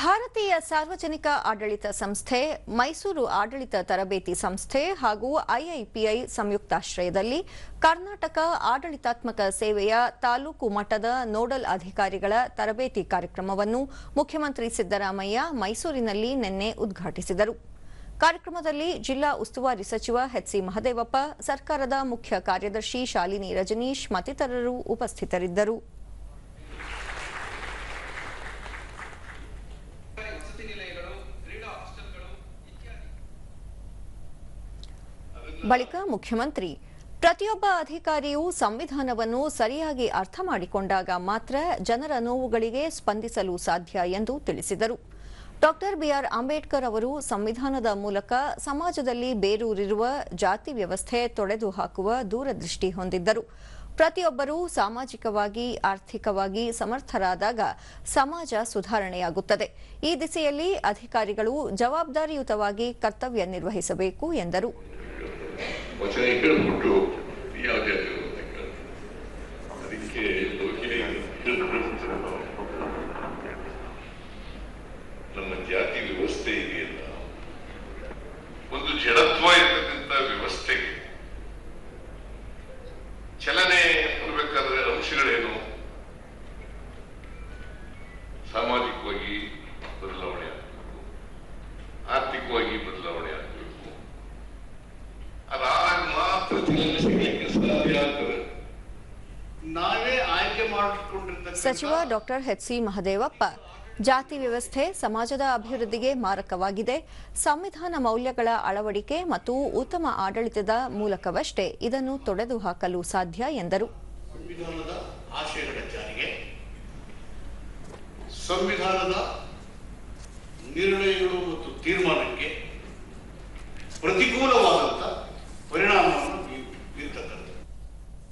ಭಾರತೀಯ ಸಾರ್ವಜನಿಕ ಆಡಳಿತ ಸಂಸ್ಥೆ, ಮೈಸೂರು ಆಡಳಿತ ತರಬೇತಿ ಸಂಸ್ಥೆ ಹಾಗೂ ಐಐಪಿಐ ಸಂಯುಕ್ತಾಶ್ರಯದಲ್ಲಿ ಕರ್ನಾಟಕ ಆಡಳಿತಾತ್ಮಕ ಸೇವೆಯ ತಾಲೂಕು ಮಟ್ಟದ ನೋಡಲ್ ಅಧಿಕಾರಿಗಳ ತರಬೇತಿ ಕಾರ್ಯಕ್ರಮವನ್ನು ಮುಖ್ಯಮಂತ್ರಿ ಸಿದ್ದರಾಮಯ್ಯ ಮೈಸೂರಿನಲ್ಲಿ ನಿನ್ನೆ ಉದ್ಘಾಟಿಸಿದರು. ಕಾರ್ಯಕ್ರಮದಲ್ಲಿ ಜಿಲ್ಲಾ ಉಸ್ತುವಾರಿ ಸಚಿವ ಎಚ್ಸಿ ಮಹದೇವಪ್ಪ, ಸರ್ಕಾರದ ಮುಖ್ಯ ಕಾರ್ಯದರ್ಶಿ ಶಾಲಿನಿ ರಜನೀಶ್ ಮತ್ತಿತರರು ಉಪಸ್ಥಿತರಿದ್ದರು. ಬಳಿಕ ಮುಖ್ಯಮಂತ್ರಿ, ಪ್ರತಿಯೊಬ್ಬ ಅಧಿಕಾರಿಯೂ ಸಂವಿಧಾನವನ್ನು ಸರಿಯಾಗಿ ಅರ್ಥ ಮಾಡಿಕೊಂಡಾಗ ಮಾತ್ರ ಜನರ ನೋವುಗಳಿಗೆ ಸ್ಪಂದಿಸಲು ಸಾಧ್ಯ ಎಂದು ತಿಳಿಸಿದರು. ಡಾಕ್ಟರ್ ಬಿಆರ್ ಅಂಬೇಡ್ಕರ್ ಅವರು ಸಂವಿಧಾನದ ಮೂಲಕ ಸಮಾಜದಲ್ಲಿ ಬೇರೂರಿರುವ ಜಾತಿ ವ್ಯವಸ್ಥೆ ತೊಡೆದು ಹಾಕುವ ದೂರದೃಷ್ಟಿ ಹೊಂದಿದ್ದರು. ಪ್ರತಿಯೊಬ್ಬರೂ ಸಾಮಾಜಿಕವಾಗಿ, ಆರ್ಥಿಕವಾಗಿ ಸಮರ್ಥರಾದಾಗ ಸಮಾಜ ಸುಧಾರಣೆಯಾಗುತ್ತದೆ. ಈ ದಿಸೆಯಲ್ಲಿ ಅಧಿಕಾರಿಗಳು ಜವಾಬ್ದಾರಿಯುತವಾಗಿ ಕರ್ತವ್ಯ ನಿರ್ವಹಿಸಬೇಕು ಎಂದರು. ವಚನ ಹೇಳ್ಬಿಟ್ಟು ಯಾವ ಜಾತಿ ಅಂತ ಕೇಳ್ತಾರೆ. ಅದಕ್ಕೆ ನಮ್ಮ ಜಾತಿ ವ್ಯವಸ್ಥೆ ಇದೆಯಲ್ಲ. ಒಂದು ಜಡತ್ವ ಇರತಕ್ಕಂಥ ವ್ಯವಸ್ಥೆಗೆ ಚಲನೆ ಬರಬೇಕಾದ್ರೆ ಅಂಶಗಳೇನು? ಸಾಮಾಜಿಕವಾಗಿ ಬದಲಾವಣೆ ಆರ್ಥಿಕವಾಗಿ ಬದಲಾವಣೆ ಆಗಬೇಕು ಅದಾದಾಗ ಮಾತ್ರ ಚಲನೆ ಸಿಗ್ಲಿಕ್ಕೆ ಸಾಧ್ಯ ಆಗ್ತದೆ ನಾವೇ ಆಯ್ಕೆ ಮಾಡಿಕೊಂಡಿರ್ತಕ್ಕಂಥ ಸಚಿವ ಡಾಕ್ಟರ್ ಎಚ್ಸಿ ಮಹದೇವಪ್ಪ ಜಾತಿ ವ್ಯವಸ್ಥೆ ಸಮಾಜದ ಅಭಿವೃದ್ಧಿಗೆ ಮಾರಕವಾಗಿದೆ. ಸಂವಿಧಾನ ಮೌಲ್ಯಗಳ ಅಳವಡಿಕೆ ಮತ್ತು ಉತ್ತಮ ಆಡಳಿತದ ಮೂಲಕವಷ್ಟೇ ಇದನ್ನು ತೊಡೆದು ಹಾಕಲು ಸಾಧ್ಯ ಎಂದರು. ಸಂವಿಧಾನದ ಆಶಯಗಳ ಜಾರಿಗೆ ಸಂವಿಧಾನದ ನಿರ್ಣಯಗಳು ಮತ್ತು ತೀರ್ಮಾನಕ್ಕೆ ಪ್ರತಿಕೂಲವಾದ